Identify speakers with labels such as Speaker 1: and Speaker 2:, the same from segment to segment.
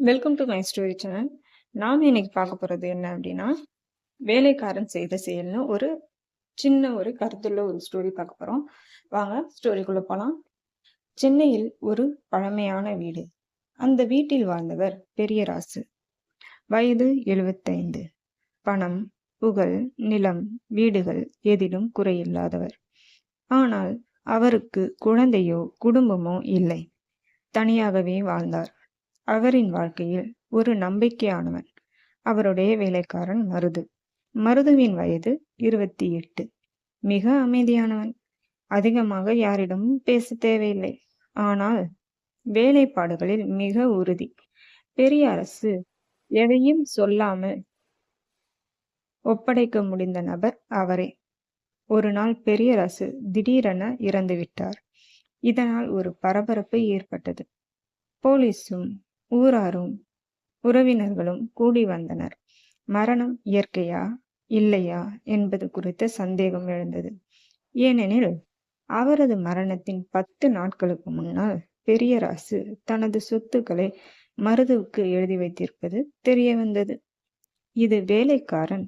Speaker 1: Welcome to my story channel நாம் இன்னைக்கு பார்க்க போகிறது என்ன அப்படின்னா வேலைக்காரன் செய்த செயல்னு ஒரு சின்ன ஒரு கருத்துள்ள ஒரு ஸ்டோரி பார்க்க போகிறோம் வாங்க ஸ்டோரிக்குள்ளே போகலாம் சென்னையில் ஒரு பழமையான வீடு. அந்த வீட்டில் வாழ்ந்தவர் பெரியராசு. வயது எழுபத்தைந்து பணம் புகழ் நிலம் வீடுகள் எதிலும் குறையில்லாதவர். ஆனால் அவருக்கு குழந்தையோ குடும்பமோ இல்லை. தனியாகவே வாழ்ந்தார். அவரின் வாழ்க்கையில் ஒரு நம்பிக்கையானவன். அவருடைய வேலைக்காரன் மருது. மருதுவின் வயது இருபத்தி எட்டு. மிக அமைதியானவன். அதிகமாக யாரிடமும் பேச தேவையில்லை. ஆனால் வேலைப்பாடுகளில் மிக உறுதி. பெரிய அரசு எதையும் சொல்லாமல் ஒப்படைக்க முடிந்த நபர் அவரே. ஒரு நாள் பெரியரசு திடீரென இறந்து விட்டார் இதனால் ஒரு பரபரப்பு ஏற்பட்டது. போலீஸும் ஊராரும் உறவினர்களும் கூடி வந்தனர். மரணம் இயற்கையா இல்லையா என்பது குறித்த சந்தேகம் எழுந்தது. ஏனெனில் அவரது மரணத்தின் பத்து நாட்களுக்கு முன்னால் பெரியராசு தனது சொத்துக்களை மருதுவுக்கு எழுதி வைத்திருப்பது தெரிய வந்தது இது வேலைக்காரன்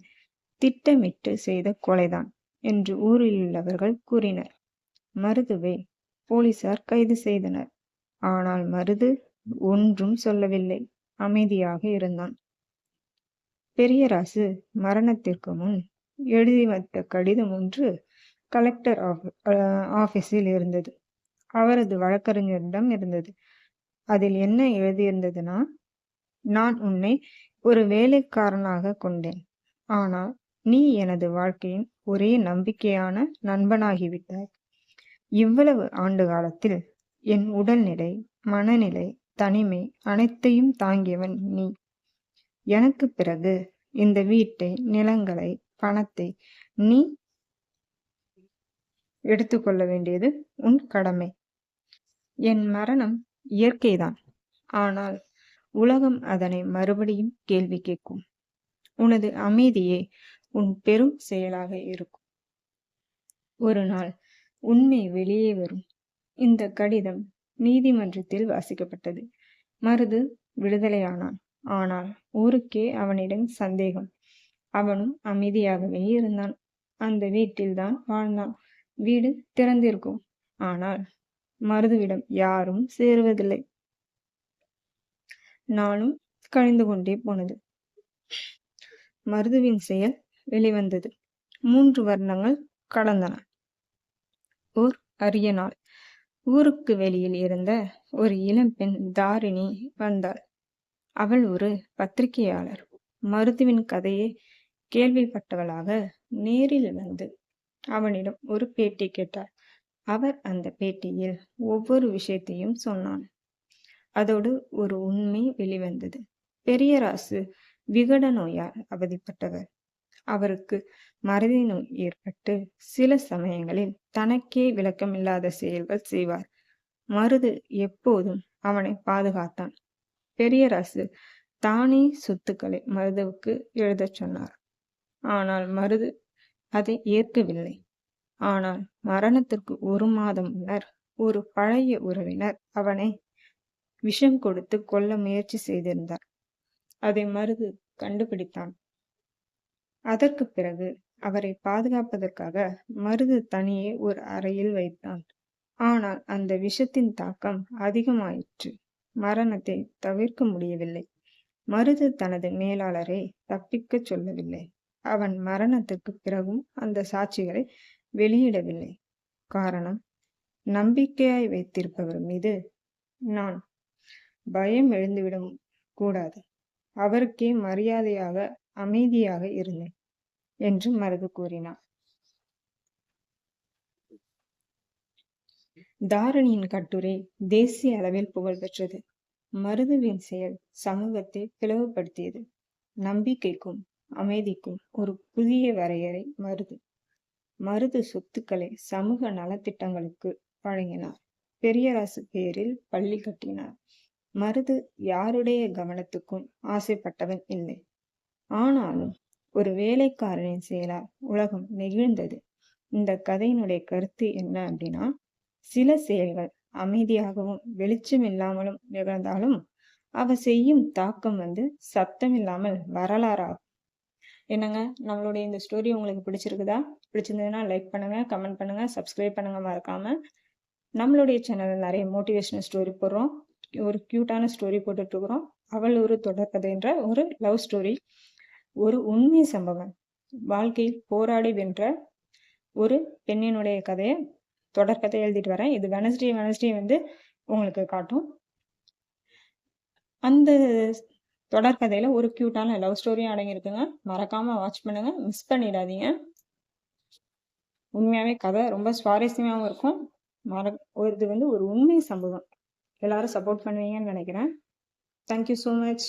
Speaker 1: திட்டமிட்டு செய்த கொலைதான் என்று ஊரில் உள்ளவர்கள் கூறினர். மருதுவை போலீசார் கைது செய்தனர். ஆனால் மருது ஒன்றும் சொல்லவில்லை. அமைதியாக இருந்தான். பெரியராசு மரணத்திற்கு முன் எழுதி வைத்த கடிதம் ஒன்று கலெக்டர் ஆபீஸில் இருந்தது. அவரது வழக்கறிஞரிடம் இருந்தது. அதில் என்ன எழுதியிருந்ததுன்னா நான் உன்னை ஒரு வேலைக்காரனாக கொண்டேன். ஆனால் நீ எனது வாழ்க்கையின் ஒரே நம்பிக்கையான நண்பனாகிவிட்டாய். இவ்வளவு ஆண்டு காலத்தில் என் உடல்நிலை மனநிலை தனிமை அனைத்தையும் தாங்கியவன் நீ. எனக்கு பிறகு இந்த வீட்டை நிலங்களை பணத்தை நீ எடுத்துக்கொள்ள வேண்டியது உன் கடமை. என் மரணம் இயற்கைதான். ஆனால் உலகம் அதனை மறுபடியும் கேள்வி கேட்கும். உனது அமைதியே உன் பெரும் செயலாக இருக்கும். ஒரு நாள் உண்மை வெளியே வரும். இந்த கடிதம் நீதிமன்றத்தில் வாசிக்கப்பட்டது. மருது விடுதலையானான். ஆனால் ஊருக்கே அவனிடம் சந்தேகம். அவனும் அமைதியாகவே இருந்தான். அந்த வீட்டில்தான் வாழ்ந்தான். வீடு திறந்திருக்கும். ஆனால் மருதுவிடம் யாரும் சேருவதில்லை. நாளும் கழிந்து கொண்டே போனது. மருதுவின் செயல் வெளிவந்தது. மூன்று வர்ணங்கள் கடந்தன. ஓர் அரிய நாள். ஊருக்கு வெளியில் இருந்த ஒரு இளம்பெண் தாரிணி வந்தாள். அவள் ஒரு பத்திரிகையாளர். மருத்துவின் கதையை கேள்விப்பட்டவளாக நேரில் வந்து அவனிடம் ஒரு பேட்டி கேட்டாள். அவர் அந்த பேட்டியில் ஒவ்வொரு விஷயத்தையும் சொன்னான். அதோடு ஒரு உண்மை வெளிவந்தது. பெரியராசு விகட நோயால் அவதிப்பட்டவர். அவருக்கு மறதி நோய் ஏற்பட்டு சில சமயங்களில் தனக்கே விளக்கமில்லாத செயல்கள் செய்வார். மருது எப்போதும் அவனை பாதுகாத்தான். பெரியரசு தானே சொத்துக்களை மருதுவுக்கு எழுதச் சொன்னார். ஆனால் மருது அதை ஏற்கவில்லை. ஆனால் மரணத்திற்கு ஒரு மாதம் முன்னர் ஒரு பழைய உறவினர் அவனை விஷம் கொடுத்து கொல்ல முயற்சி செய்திருந்தார். அதை மருது கண்டுபிடித்தான். அதற்கு பிறகு அவரை பாதுகாப்பதற்காக மருது தனியே ஒரு அறையில் வைத்தான். ஆனால் அந்த விஷத்தின் தாக்கம் அதிகமாயிற்று. மரணத்தை தவிர்க்க முடியவில்லை. மருது தனது மேலாளரை தப்பிக்கச் சொல்லவில்லை. அவன் மரணத்துக்கு பிறகும் அந்த சாட்சிகளை வெளியிடவில்லை. காரணம் நம்பிக்கையாய் வைத்திருப்பவர் மீது நான். பயம் எழுந்துவிடும் கூடாது. அவருக்கே மரியாதையாக அமைதியாக இருந்தேன் என்று மருது கூறினார் தாரணியின் கட்டுரை தேசிய அளவில் புகழ் பெற்றது. மருதுவின் செயல் சமூகத்தை பிளவுபடுத்தியது. நம்பிக்கைக்கும் அமைதிக்கும் ஒரு புதிய வரையறை மருது. மருது சொத்துக்களை சமூக நலத்திட்டங்களுக்கு வழங்கினார். பெரியராசு பேரில் பள்ளி கட்டினார். மருது யாருடைய கவனத்துக்கும் ஆசைப்பட்டவன் இல்லை. ஆனாலும் ஒரு வேலைக்காரனின் செயலால் உலகம் நெகிழ்ந்தது. இந்த கதையினுடைய கருத்து என்ன அப்படின்னா சில செயல்கள் அமைதியாகவும் வெளிச்சம் இல்லாமலும் நிகழ்ந்தாலும் அவ செய்யும் தாக்கம் வந்து சத்தம் இல்லாமல் வரலாறாகும். என்னங்க? நம்மளுடைய இந்த ஸ்டோரி உங்களுக்கு பிடிச்சிருக்குதா? பிடிச்சிருந்ததுன்னா லைக் பண்ணுங்க கமெண்ட் பண்ணுங்க சப்ஸ்கிரைப் பண்ணுங்க மறக்காம. நம்மளுடைய சேனலில் நிறைய மோட்டிவேஷனல் ஸ்டோரி போடுறோம். ஒரு க்யூட்டான ஸ்டோரி போட்டுட்ருக்குறோம் அவள் ஒரு தொடர்கதைன்ற ஒரு லவ் ஸ்டோரி ஒரு உண்மை சம்பவம். வாழ்க்கையில் போராடி வென்ற ஒரு பெண்ணினுடைய கதையை தொடர்கதை எழுதிட்டு வரேன். இது வெனஸ்டே வெனஸ்டே வந்து உங்களுக்கு காட்டும். அந்த தொடர்கதையில ஒரு க்யூட்டான லவ் ஸ்டோரியும் அடங்கியிருக்குங்க. மறக்காம வாட்ச் பண்ணுங்க. மிஸ் பண்ணிடாதீங்க. உண்மையாவே கதை ரொம்ப சுவாரஸ்யமாகவும் இருக்கும். மற இது வந்து ஒரு உண்மை சம்பவம். எல்லாரும் சப்போர்ட் பண்ணுவீங்கன்னு நினைக்கிறேன். Thank you so much